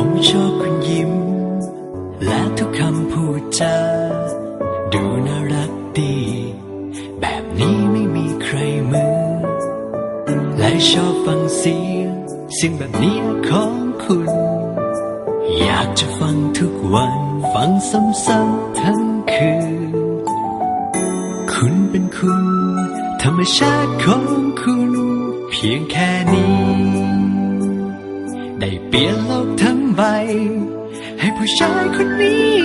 ผมชอบคุณยิ้ม และทุกคำพูดจาดูน่ารักดี แบบนี้ไม่มีใครเหมือนและชอบฟังเสียงเสียงแบบนี้ของคุณ อยากจะฟังทุกวันฟังซ้ำๆทั้งคืน คุณเป็นคุณ ธรรมชาติของคุณ เพียงแค่นี้ ได้เปลี่ยนโลกทั้งใบ ให้ผู้ชายคนนี้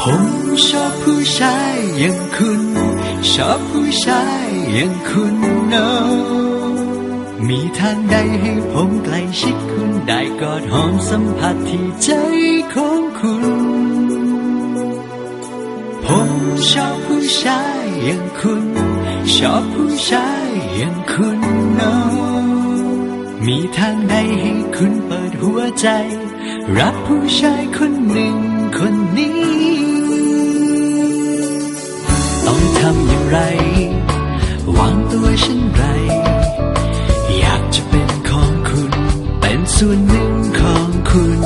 ผมชอบผู้ชายอย่างคุณ ชอบผู้ชายอย่างคุณเนอะมีทางใดให้ผมใกล้ชิดคุณได้กอดหอมสัมผัสที่ใจของคุณ ผมชอบผู้ชายอย่างคุณ ชอบผู้ชายอย่างคุณเนอะ มีทางใดให้คุณเปิดหัวใจ รับผู้ชายคนหนึ่งคนนี้ ต้องทำอย่างไร วางตัวเช่นไร อยากจะเป็นของคุณ เป็นส่วนหนึ่งของคุณ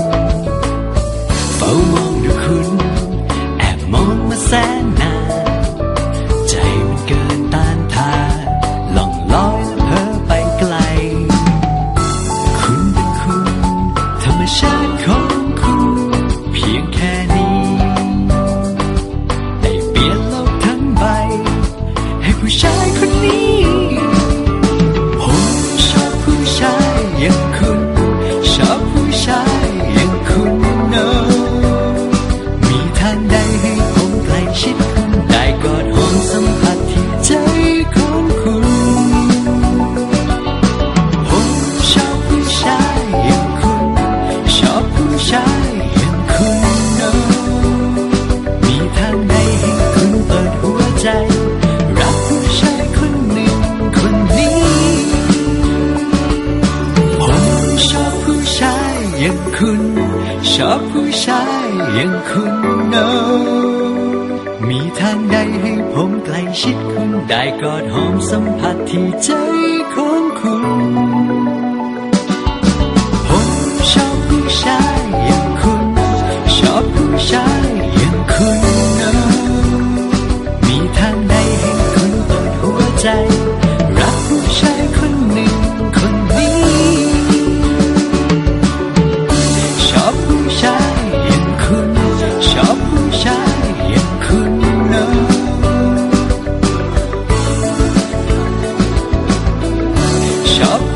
อย่างคุณ ชอบผู้ชายอย่างคุณเนอะมีทางใดให้ผมใกล้ชิดคุณ ได้กอดหอมสัมผัสที่ใจของคุณ shop.